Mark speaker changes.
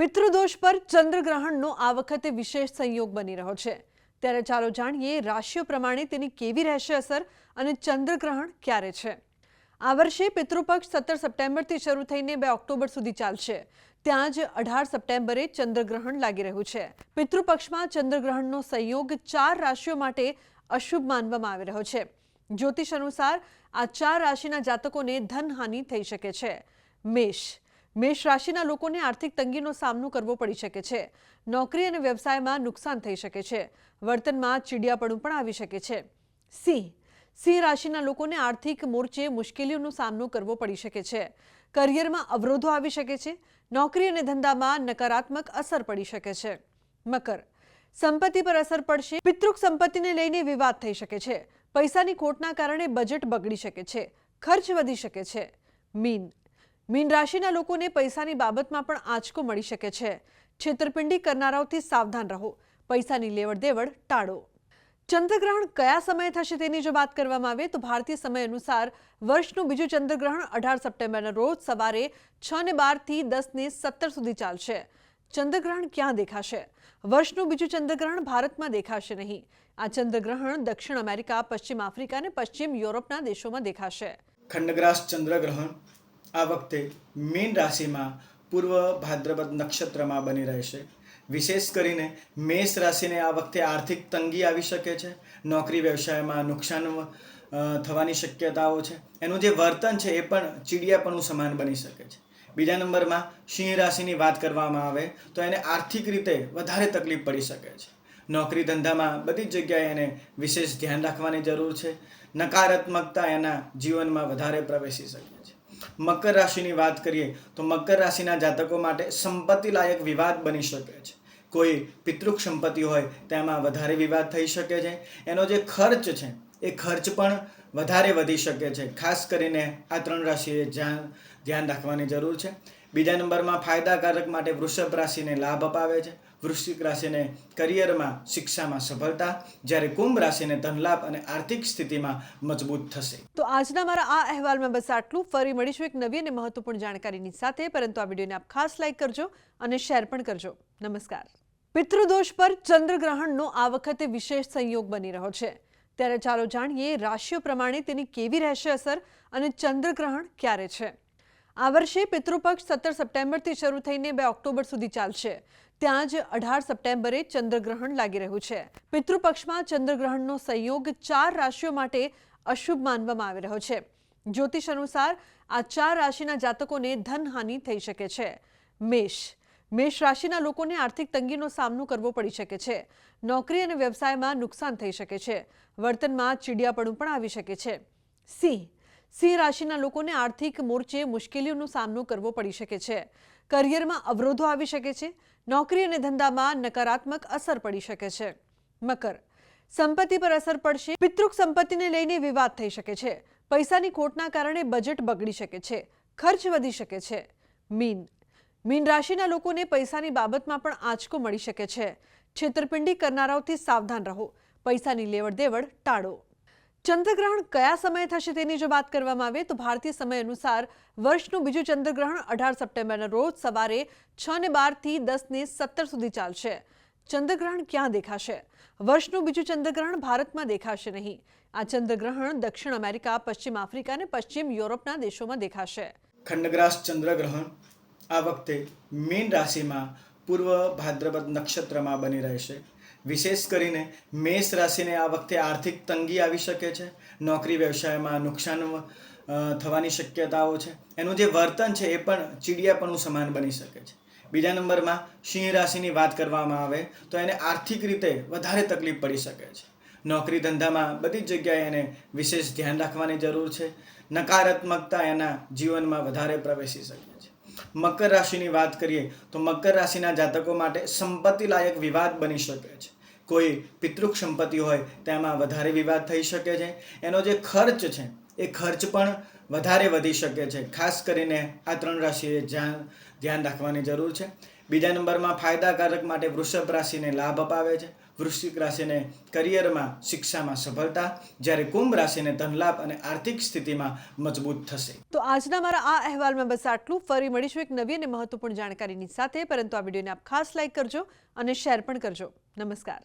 Speaker 1: પિતૃદોષ પર ચંદ્રગ્રહણનો આ વખતે વિશેષ સંયોગ બની રહ્યો છે. ત્યારે ચાલો જાણીએ રાશિઓ પ્રમાણે તેની કેવી રહેશે અસર અને ચંદ્રગ્રહણ ક્યારે છે. આ વર્ષે પિતૃપક્ષ સત્તર સપ્ટેમ્બરથી શરૂ થઈને બે ઓક્ટોબર સુધી ચાલશે. ત્યાં જ અઢાર સપ્ટેમ્બરે ચંદ્રગ્રહણ લાગી રહ્યું છે. પિતૃપક્ષમાં ચંદ્રગ્રહણનો સંયોગ ચાર રાશિઓ માટે અશુભ માનવામાં આવી રહ્યો છે. જ્યોતિષ અનુસાર આ ચાર રાશિના જાતકોને ધનહાનિ થઈ શકે છે. મેષ મેષ રાશિના લોકોને આર્થિક તંગીનો સામનો કરવો પડી શકે છે. નોકરી અને વ્યવસાયમાં નુકસાન થઈ શકે છે. વર્તનમાં ચીડિયાપણું પણ આવી શકે છે. સિંહ. સિંહ રાશિના લોકોને આર્થિક મોરચે મુશ્કેલીઓનો સામનો કરવો પડી શકે છે. કરિયરમાં અવરોધો આવી શકે છે. નોકરી અને ધંધામાં નકારાત્મક અસર પડી શકે છે. મકર. સંપત્તિ પર અસર પડશે. પિતૃક સંપત્તિને લઈને વિવાદ થઈ શકે છે. પૈસાની ખોટના કારણે બજેટ બગડી શકે છે. ખર્ચ વધી શકે છે. મીન. મીન રાશિના લોકોને પૈસાની બાબતમાં પણ આંચકો મળી શકે છે. છેતરપિંડી કરનારાઓથી સાવધાન રહો. પૈસાની લેવડ દેવડ ટાળો. ચંદ્રગ્રહણ કયા સમયે થશે તેની જો વાત કરવામાં આવે તો ભારતીય સમય અનુસાર વર્ષનું બીજું ચંદ્રગ્રહણ અઢાર સપ્ટેમ્બરના રોજ સવારે છ ને બારથી દસ ને સત્તર સુધી ચાલશે. ચંદ્રગ્રહણ ક્યાં દેખાશે? વર્ષનું બીજું ચંદ્રગ્રહણ ભારતમાં દેખાશે નહીં. આ ચંદ્રગ્રહણ દક્ષિણ અમેરિકા, પશ્ચિમ આફ્રિકા અને પશ્ચિમ યુરોપના દેશોમાં દેખાશે.
Speaker 2: ખંડગ્રાસ ચંદ્રગ્રહણ આ વખતે મીન રાશિમાં પૂર્વ ભાદ્રપદ નક્ષત્રમાં બની રહેશે. વિશેષ કરીને મેષ રાશિને આ વખતે આર્થિક તંગી આવી શકે છે. નોકરી વ્યવસાયમાં નુકસાન થવાની શક્યતાઓ છે. એનું જે વર્તન છે એ પણ ચીડિયાપણું સમાન બની શકે છે. બીજા નંબરમાં સિંહ રાશિની વાત કરવામાં આવે તો એને આર્થિક રીતે વધારે તકલીફ પડી શકે છે. નોકરી ધંધામાં બધી જ જગ્યાએ એને વિશેષ ધ્યાન રાખવાની જરૂર છે. નકારાત્મકતા એના જીવનમાં વધારે પ્રવેશી શકે છે. મકર રાશિની વાત કરીએ, તો મકર રાશિના જાતકો માટે સંપત્તિ લાયક વિવાદ બની શકે છે. કોઈ પિતૃક સંપત્તિ હોય તેમાં વધારે વિવાદ થઈ શકે છે. એનો જે ખર્ચ છે, એ ખર્ચ પણ વધારે વધી શકે છે. ખાસ કરીને આ ત્રણ રાશિએ ધ્યાન રાખવાની જરૂર છે. બીજા નંબરમાં ફાયદાકારક માટે વૃષભ રાશિને લાભ અપાવે છે. વૃશ્ચિક રાશિને કરિયરમાં શિક્ષામાં સફળતા, જ્યારે કુંભ રાશિને ધનલાભ અને આર્થિક સ્થિતિમાં મજબૂત થશે.
Speaker 1: તો આજના મારા આ અહેવાલમાં બસ આટલું. ફરી મળીશું એક નવી અને મહત્વપૂર્ણ જાણકારીની સાથે. પરંતુ આ વિડીયોને આપ ખાસ લાઈક કરજો અને શેર પણ કરજો. નમસ્કાર. પિતૃદોષ પર ચંદ્રગ્રહણનો આ વખતે વિશેષ સંયોગ બની રહ્યો છે. ત્યારે ચાલો જાણીએ રાશિઓ પ્રમાણે તેની કેવી રહેશે અસર અને ચંદ્રગ્રહણ ક્યારે છે. આ વર્ષે પિતૃપક્ષ સત્તર સપ્ટેમ્બરથી શરૂ થઈને બે ઓક્ટોબર સુધી ચાલશે. ત્યાં જ અઢાર સપ્ટેમ્બરે ચંદ્રગ્રહણ લાગી રહ્યું છે. પિતૃપક્ષમાં ચંદ્રગ્રહણનો સંયોગ ચાર રાશિઓ માટે અશુભ માનવામાં આવી રહ્યો છે. જ્યોતિષ અનુસાર આ ચાર રાશિના જાતકોને ધનહાનિ થઈ શકે છે. મેષ. મેષ રાશિના લોકોને આર્થિક તંગીનો સામનો કરવો પડી શકે છે. નોકરી અને વ્યવસાયમાં નુકસાન થઈ શકે છે. વર્તનમાં ચીડિયાપણું પણ આવી શકે છે. સિંહ સિંહ રાશિના લોકોને આર્થિક મોરચે મુશ્કેલીઓનો સામનો કરવો પડી શકે છે. કરિયરમાં અવરોધો આવી શકે છે. નોકરી અને ધંધામાં નકારાત્મક અસર પડી શકે છે. મકર. સંપત્તિ પર અસર પડશે. પિતૃક સંપત્તિને લઈને વિવાદ થઈ શકે છે. પૈસાની ખોટના કારણે બજેટ બગડી શકે છે. ખર્ચ વધી શકે છે. મીન. મીન રાશિના લોકોને પૈસાની બાબતમાં પણ આંચકો મળી શકે છે. છેતરપિંડી કરનારાઓથી સાવધાન રહો. પૈસાની લેવડ દેવડ ટાળો. ચંદ્રગ્રહણ કયા સમયે થશે તેની જો વાત કરવામાં આવે તો ભારતીય સમય અનુસાર વર્ષનું બીજું ચંદ્રગ્રહણ અઢાર સપ્ટેમ્બરના રોજ સવારે છ ને બારથી દસ સત્તર સુધી ચાલશે. ચંદ્રગ્રહણ ક્યાં દેખાશે? વર્ષનું બીજું ચંદ્રગ્રહણ ભારતમાં દેખાશે નહીં. આ ચંદ્રગ્રહણ દક્ષિણ અમેરિકા, પશ્ચિમ આફ્રિકા અને પશ્ચિમ યુરોપના દેશોમાં દેખાશે.
Speaker 2: ખંડગ્રાસ ચંદ્રગ્રહણ આ વખતે મીન રાશિમાં પૂર્વ ભાદ્રપદ નક્ષત્રમાં બની રહેશે. વિશેષ કરીને મેષ રાશિને આ વખતે આર્થિક તંગી આવી શકે છે. નોકરી વ્યવસાયમાં નુકસાન થવાની શક્યતાઓ છે. એનું જે વર્તન છે એ પણ ચીડિયાપણું સમાન બની શકે છે. બીજા નંબરમાં સિંહ રાશિની વાત કરવામાં આવે તો એને આર્થિક રીતે વધારે તકલીફ પડી શકે છે. નોકરી ધંધામાં બધી જગ્યાએ એને વિશેષ ધ્યાન રાખવાની જરૂર છે. નકારાત્મકતા એના જીવનમાં વધારે પ્રવેશી શકે છે. મકર રાશિની વાત કરીએ તો મકર રાશિના જાતકો માટે સંપત્તિ લાયક વિવાદ બની શકે છે. કોઈ પિતૃક સંપત્તિ હોય, તેમાં વધારે વિવાદ થઈ શકે છે. એનો જે ખર્ચ છે, એ ખર્ચ પણ વધારે વધી શકે છે. ખાસ કરીને આ ત્રણ રાશિએ ધ્યાન ધ્યાન રાખવાની જરૂર છે. બીજા નંબરમાં ફાયદાકારક માટે વૃષભ રાશિને લાભ અપાવે છે. વૃશ્ચિક રાશિને કરિયરમાં શિક્ષામાં સફળતા, જ્યારે કુંભ રાશિને ધનલાભ અને આર્થિક સ્થિતિમાં મજબૂત થશે.
Speaker 1: તો આજના મારા આ અહેવાલમાં બસ આટલું. ફરી મળીશું એક નવી અને મહત્વપૂર્ણ જાણકારીની સાથે. પરંતુ આ વિડીયોને આપ ખાસ લાઇક કરજો અને શેર પણ કરજો. નમસ્કાર.